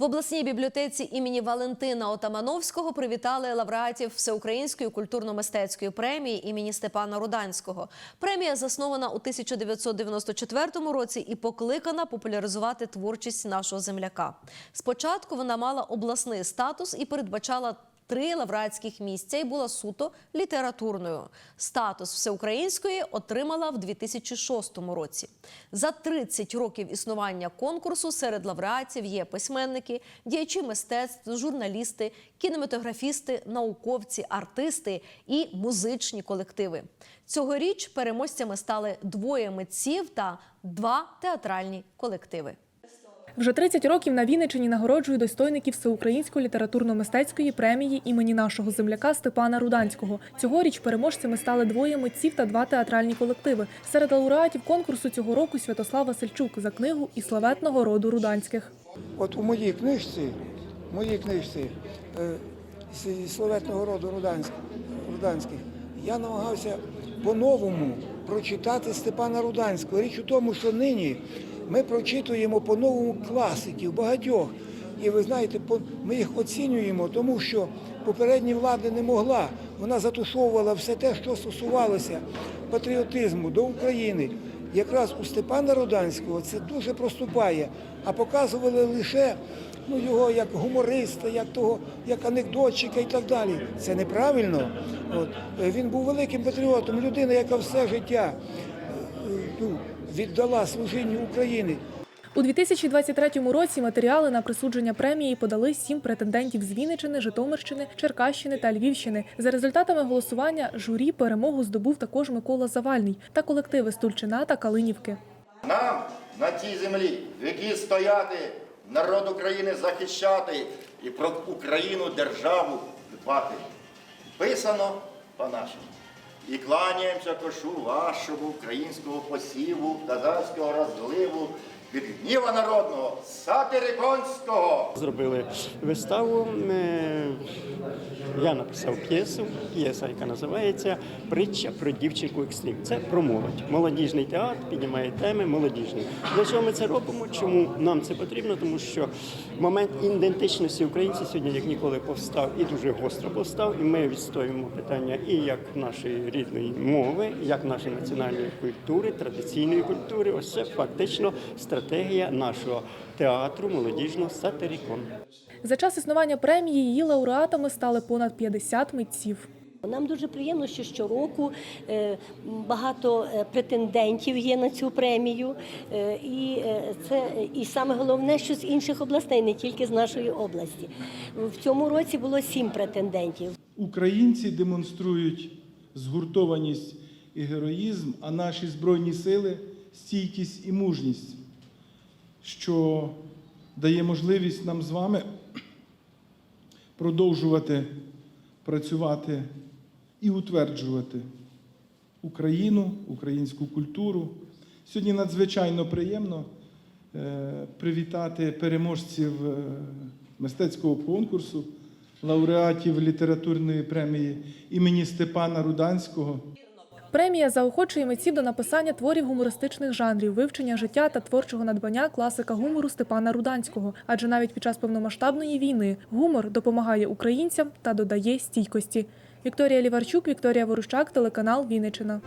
В обласній бібліотеці імені Валентина Отамановського привітали лауреатів Всеукраїнської культурно-мистецької премії імені Степана Руданського. Премія заснована у 1994 році і покликана популяризувати творчість нашого земляка. Спочатку вона мала обласний статус і передбачала три лауреатських місця і була суто літературною. Статус всеукраїнської отримала в 2006 році. За 30 років існування конкурсу серед лауреатів є письменники, діячі мистецтв, журналісти, кінематографісти, науковці, артисти і музичні колективи. Цьогоріч переможцями стали двоє митців та два театральні колективи. Вже 30 років на Вінниччині нагороджують достойників Всеукраїнської літературно-мистецької премії імені нашого земляка Степана Руданського. Цьогоріч переможцями стали двоє митців та два театральні колективи. Серед лауреатів конкурсу цього року Святослав Васильчук за книгу і славетного роду Руданських. От у моїй книжці, в моїй книжці е, з словетного роду Руданських, я намагався по-новому прочитати Степана Руданського. Річ у тому, що нині ми прочитуємо по-новому класиків багатьох. І ви знаєте, ми їх оцінюємо, тому що попередня влада не могла. Вона затушовувала все те, що стосувалося патріотизму до України. Якраз у Степана Руданського це дуже проступає, а показували лише ну, його як гумориста, як того, як анекдотчика і так далі. Це неправильно. От. Він був великим патріотом, людина, яка все життя ну, віддала служінню України. У 2023 році матеріали на присудження премії подали сім претендентів з Вінниччини, Житомирщини, Черкащини та Львівщини. За результатами голосування журі перемогу здобув також Микола Завальний та колективи Стульчина та Калинівки. Нам на цій землі віки стояти, народ України захищати і про Україну державу дбати. Писано по-нашому. І кланяємося кошу вашого українського посіву, казацького розливу, від гніва народного, сатириконського. Зробили виставу. е, Я написав п'єсу, п'єса, яка називається Притча про дівчинку екстрім. Це про молодь. Молодіжний театр піднімає теми молодіжні. Для чого ми це робимо? Чому нам це потрібно? Тому що момент ідентичності українців сьогодні як ніколи повстав і дуже гостро повстав. І ми відстоюємо питання і як нашої рідної мови, як нашої національної культури, традиційної культури. Ось це фактично стратегія нашого театру молодіжного сатирікон. За час існування премії її лауреатами стали понад 50 митців. Нам дуже приємно, що щороку е, багато е, претендентів є на цю премію, Е, і це і саме головне, що з інших областей, не тільки з нашої області. В цьому році було сім претендентів. Українці демонструють згуртованість і героїзм, а наші збройні сили стійкість і мужність, що дає можливість нам з вами продовжувати працювати і утверджувати Україну, українську культуру. Сьогодні надзвичайно приємно е, привітати переможців е, мистецького конкурсу, лауреатів літературної премії імені Степана Руданського. Премія заохочує митців до написання творів гумористичних жанрів, вивчення життя та творчого надбання класика гумору Степана Руданського. Адже навіть під час повномасштабної війни гумор допомагає українцям та додає стійкості. Вікторія Ліварчук, Вікторія Ворущак, телеканал Вінниччина.